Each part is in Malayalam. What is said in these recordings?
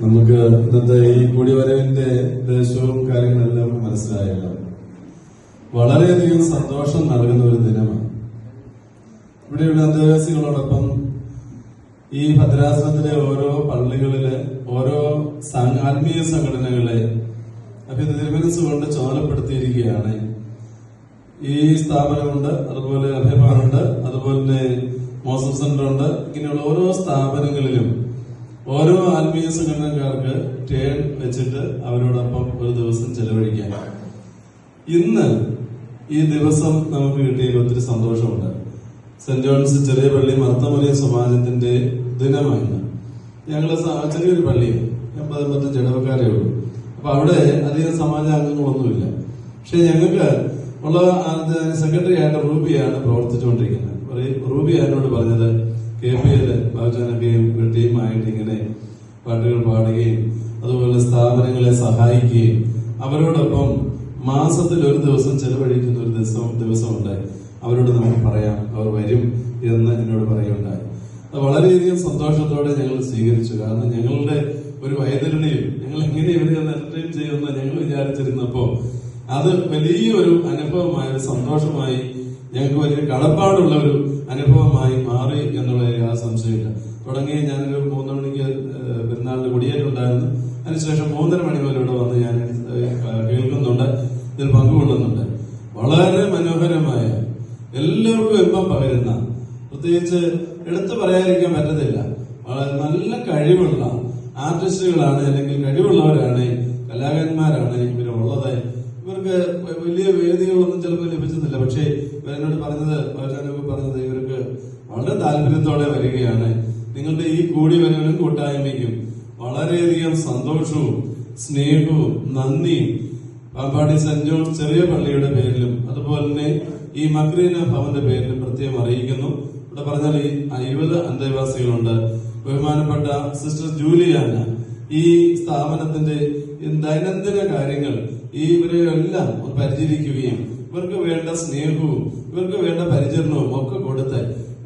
നമുക്ക് ഇന്നത്തെ ഈ കൂടിവരവിന്റെ ദേശവും കാര്യങ്ങളെല്ലാം മനസ്സിലായല്ലോ. വളരെയധികം സന്തോഷം നൽകുന്ന ഒരു ദിനമാണ്. ഇവിടെയുള്ള അന്തേവാസികളോടൊപ്പം ഈ ഭദ്രാസനത്തിലെ ഓരോ പള്ളികളിലെ ഓരോ ആത്മീയ സംഘടനകളെ അഭിനന്ദനസ് കൊണ്ട് ചുമതലപ്പെടുത്തിയിരിക്കുകയാണ് ഈ സ്ഥാപനമുണ്ട് അതുപോലെ അഭിമാനുണ്ട് അതുപോലെ മോസം സെന്റർ ഉണ്ട് ഇങ്ങനെയുള്ള ഓരോ സ്ഥാപനങ്ങളിലും ഓരോ ആത്മീയ സംഘടനക്കാർക്ക് ടേൺ വെച്ചിട്ട് അവരോടൊപ്പം ഒരു ദിവസം ചെലവഴിക്കാം ഇന്ന് ഈ ദിവസം നമുക്ക് കിട്ടിയതിൽ ഒത്തിരി സന്തോഷമുണ്ട്. സെന്റ് ജോൺസ് ചെറിയ പള്ളി മർത്തമലയ സമാജത്തിന്റെ ദിനമായിരുന്നു. ഞങ്ങൾ ചെറിയൊരു പള്ളി എൺപത് എൺപത്തഞ്ച് ഇടവക്കാരേ ഉള്ളൂ. അപ്പൊ അവിടെ അധികം സമാജ അംഗങ്ങളൊന്നുമില്ല. പക്ഷെ ഞങ്ങൾക്ക് ഉള്ള സെക്രട്ടറി ആയിട്ട് റൂബിയാണ് പ്രവർത്തിച്ചുകൊണ്ടിരിക്കുന്നത്. റൂബി പറഞ്ഞത് കെ പി എൽ ബാബുജാനൊക്കെയും പാട്ടുകൾ പാടുകയും അതുപോലെ സ്ഥാപനങ്ങളെ സഹായിക്കുകയും അവരോടൊപ്പം മാസത്തിൽ ഒരു ദിവസം ചെലവഴിക്കുന്ന ഒരു ദിവസം ദിവസമുണ്ട് അവരോട് നമുക്ക് പറയാം അവർ വരും എന്ന് എന്നോട് പറയുകയുണ്ടായി. വളരെയധികം സന്തോഷത്തോടെ ഞങ്ങൾ സ്വീകരിച്ചു. കാരണം ഞങ്ങളുടെ ഒരു വൈതരണിയിൽ ഞങ്ങൾ എങ്ങനെ ഇവരെ ഒന്ന് എന്റർടൈൻ ചെയ്യുമെന്ന് ഞങ്ങൾ വിചാരിച്ചിരുന്നപ്പോൾ അത് വലിയൊരു അനുഭവമായ സന്തോഷമായി ഞങ്ങൾക്ക് വലിയ കടപ്പാടുള്ള ഒരു അനുഭവമായി മാറി എന്നുള്ള ആ സംശയമില്ല തുടങ്ങി ഞാനൊരു മൂന്ന് പെരുന്നാളിന് കുടിയേറ്റുണ്ടായിരുന്നു അതിനുശേഷം മൂന്നര മണി വരെ ഇവിടെ വന്ന് ഞാൻ കേൾക്കുന്നുണ്ട്. ഇതിൽ പങ്കുകൊള്ളുന്നുണ്ട്. വളരെ മനോഹരമായ എല്ലാവർക്കും ഇമ്പം പകരുന്ന പ്രത്യേകിച്ച് എടുത്തു പറയാതിരിക്കാൻ പറ്റത്തില്ല. വളരെ നല്ല കഴിവുള്ള ആർട്ടിസ്റ്റുകളാണ് അല്ലെങ്കിൽ കഴിവുള്ളവരാണ് കലാകാരന്മാരാണ് ഇവരുള്ളത് ഇവർക്ക് വലിയ വേദികളൊന്നും ചിലപ്പോൾ ലഭിച്ചിട്ടില്ല പക്ഷേ ഇവരെന്നോട് പറഞ്ഞത് ബാലചാനൊക്കെ പറഞ്ഞത് ഇവർക്ക് വളരെ താല്പര്യത്തോടെ വരികയാണ്. നിങ്ങളുടെ ഈ കൂടി വരവിനും കൂട്ടായ്മയ്ക്കും വളരെയധികം സന്തോഷവും സ്നേഹവും നന്ദിയും പാമ്പാടി സെന്റ് ജോൺ ചെറിയ പള്ളിയുടെ പേരിലും അതുപോലെ തന്നെ ഈ മക്രീന ഭവന്റെ പേരിലും പ്രത്യേകം അറിയിക്കുന്നു. ഇവിടെ പറഞ്ഞാൽ ഈ അയ്യത് അന്തേവാസികളുണ്ട്. ബഹുമാനപ്പെട്ട സിസ്റ്റർ ജൂലിയാന ഈ സ്ഥാപനത്തിന്റെ ദൈനംദിന കാര്യങ്ങൾ ഈ ഇവരെല്ലാം പരിചരിക്കുകയും ഇവർക്ക് വേണ്ട സ്നേഹവും ഇവർക്ക് വേണ്ട പരിചരണവും ഒക്കെ കൊടുത്ത്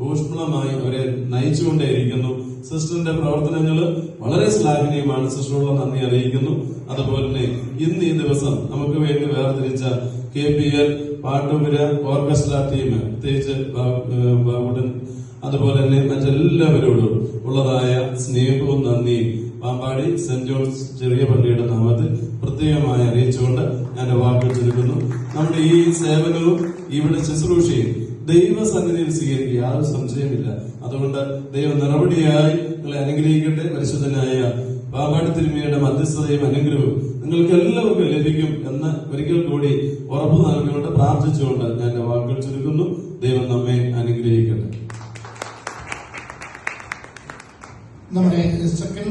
ഊഷ്മളമായി അവരെ നയിച്ചുകൊണ്ടേയിരിക്കുന്നു. സിസ്റ്ററിന്റെ പ്രവർത്തനങ്ങൾ വളരെ ശ്ലാഘനീയമാണ്. സിസ്റ്ററോട് നന്ദി അറിയിക്കുന്നു. അതുപോലെ തന്നെ ഇന്ന് ഈ ദിവസം നമുക്ക് വേണ്ടി വേർതിരിച്ച K P L Pattupura orchestra team പ്രത്യേകിച്ച് ബാബുടൻ അതുപോലെ തന്നെ മറ്റെല്ലാവരോടും ഉള്ളതായ സ്നേഹവും നന്ദിയും. പാമ്പാടി സെന്റ് ജോൺസ് ചെറിയ പള്ളിയുടെ നാമത്തിൽ പ്രത്യേകമായി അറിയിച്ചുകൊണ്ട് ഞാൻ വാക്കുകൾ ചുരുക്കുന്നു നമ്മുടെ ഈ സേവനവും ഇവിടെ ശുശ്രൂഷയും ദൈവസന്നിധിയിൽ സ്വീകരിക്കുക. യാതൊരു സംശയമില്ല അതുകൊണ്ട് ദൈവം നടപടിയായി നിങ്ങളെ അനുഗ്രഹിക്കട്ടെ പരിശുദ്ധനായ പാപാട് തിരുമയുടെ മധ്യസ്ഥതയും അനുഗ്രഹവും നിങ്ങൾക്ക് എല്ലാവർക്കും ലഭിക്കും എന്ന് ഒരിക്കൽ കൂടി ഉറപ്പ് നൽകിക്കൊണ്ട് പ്രാർത്ഥിച്ചുകൊണ്ട് ഞാൻ വാക്കുകൾ ചുരുക്കുന്നു. ദൈവം നമ്മെ അനുഗ്രഹിക്കട്ടെ. നമ്മുടെ സെക്കൻഡ്